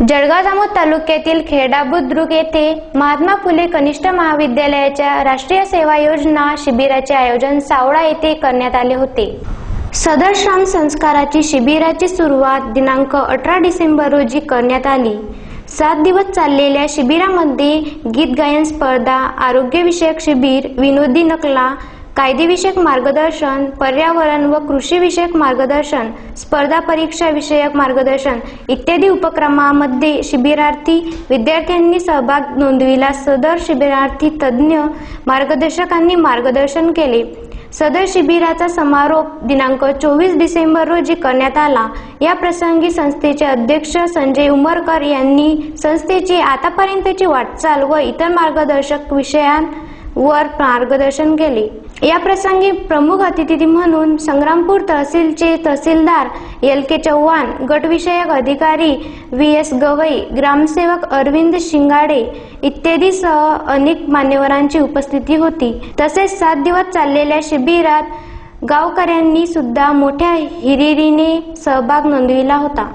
जळगाव जामोद तालुक्यातील खेडा बुद्रुक येथे महात्मा फुले कनिष्ठ महाविद्यालयाच्या राष्ट्रीय सेवा योजना शिबिराचे आयोजन सावळा येथे करण्यात आले होते. सदर श्रम संस्काराची शिबिराची सुरुवात दिनांक अठरा डिसेंबर रोजी करण्यात आली. सात दिवस चाललेल्या शिबिरामध्ये गीत गायन स्पर्धा आरोग्यविषयक शिबिर विनोदी नकला कायदेविषयक मार्गदर्शन पर्यावरण व कृषीविषयक मार्गदर्शन स्पर्धा परीक्षा विषयक मार्गदर्शन इत्यादी उपक्रमामध्ये शिबिरार्थी विद्यार्थ्यांनी सहभाग नोंदविला. सदर शिबिरार्थी तज्ज्ञ मार्गदर्शकांनी मार्गदर्शन केले. सदर शिबिराचा समारोप दिनांक चोवीस डिसेंबर रोजी करण्यात आला. या प्रसंगी संस्थेचे अध्यक्ष संजय उमरकर यांनी संस्थेची आतापर्यंतची वाटचाल व इतर मार्गदर्शक वर मार्गदर्शन केले. या प्रसंगी प्रमुख अतिथी म्हणून संग्रामपूर तहसीलचे तहसीलदार एल के चव्हाण गटविषयक अधिकारी व्ही एस गवई ग्रामसेवक अरविंद शिंगाडे इत्यादी सह अनेक मान्यवरांची उपस्थिती होती. तसेच सात दिवस चाललेल्या शिबिरात गावकऱ्यांनी सुद्धा मोठ्या हिरिरीने सहभाग नोंदविला होता.